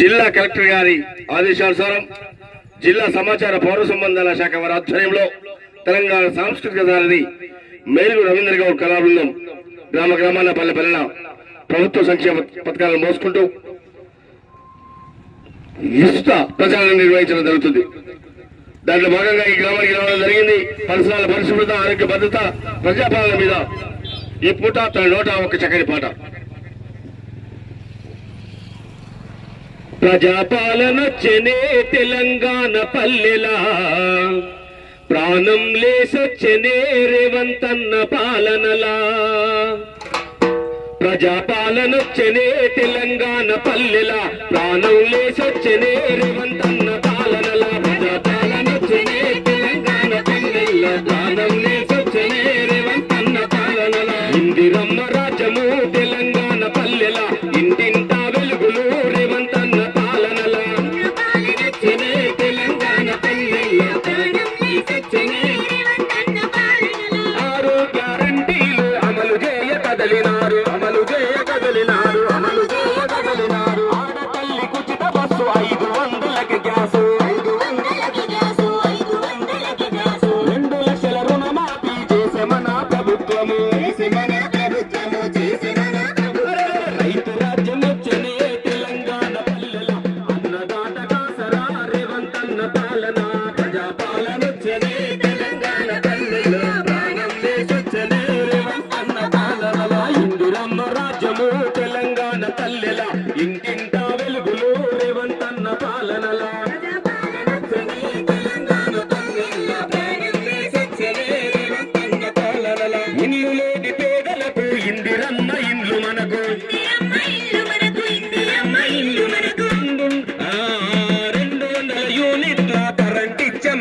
జిల్లా కలెక్టర్ గారి ఆదేశానుసారం జిల్లా సమాచార పౌర సంబంధాల శాఖ వారి ఆధ్వర్యంలో తెలంగాణ సాంస్కృతిక దారిని మేలు రవీంద్ర గౌడ్ కళాబృందం గ్రామ గ్రామాల పల్లె పల్లెన ప్రభుత్వ సంక్షేమ పథకాలను మోసుకుంటూ ఇష్ట ప్రచారం నిర్వహించడం జరుగుతుంది. దాంట్లో భాగంగా ఈ గ్రామానికి రావడం జరిగింది. పరిసరాల పరిశుభ్రత ఆరోగ్య భద్రత ప్రజాపాలన మీద ఈ పూట తన నోట ఒక చక్కని పాట. ప్రజాపాలనొచ్చనే తెలంగాణ పల్లెలా. ప్రాణం లేసొచ్చనే రేవంతన్న పాలనలా. ప్రజాపాలనొచ్చనే తెలంగాణ పల్లెలా. ప్రాణం లేసొచ్చనే రేవంత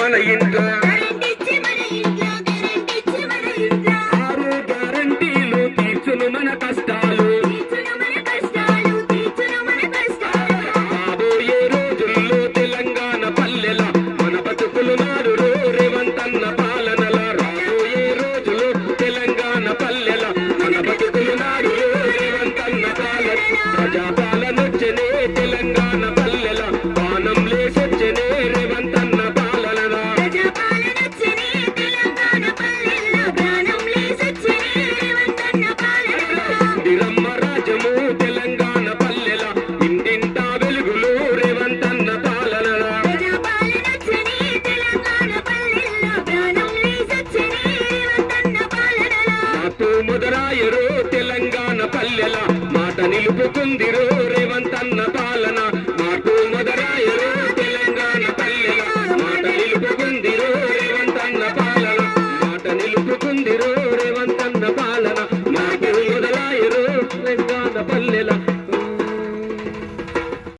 మన ఇంట్లో. ఆరు గ్యారంటీలు తీర్చును మన కష్టాలు. పల్లెల మాట నిలుపుకుందిరో రేవంతన్న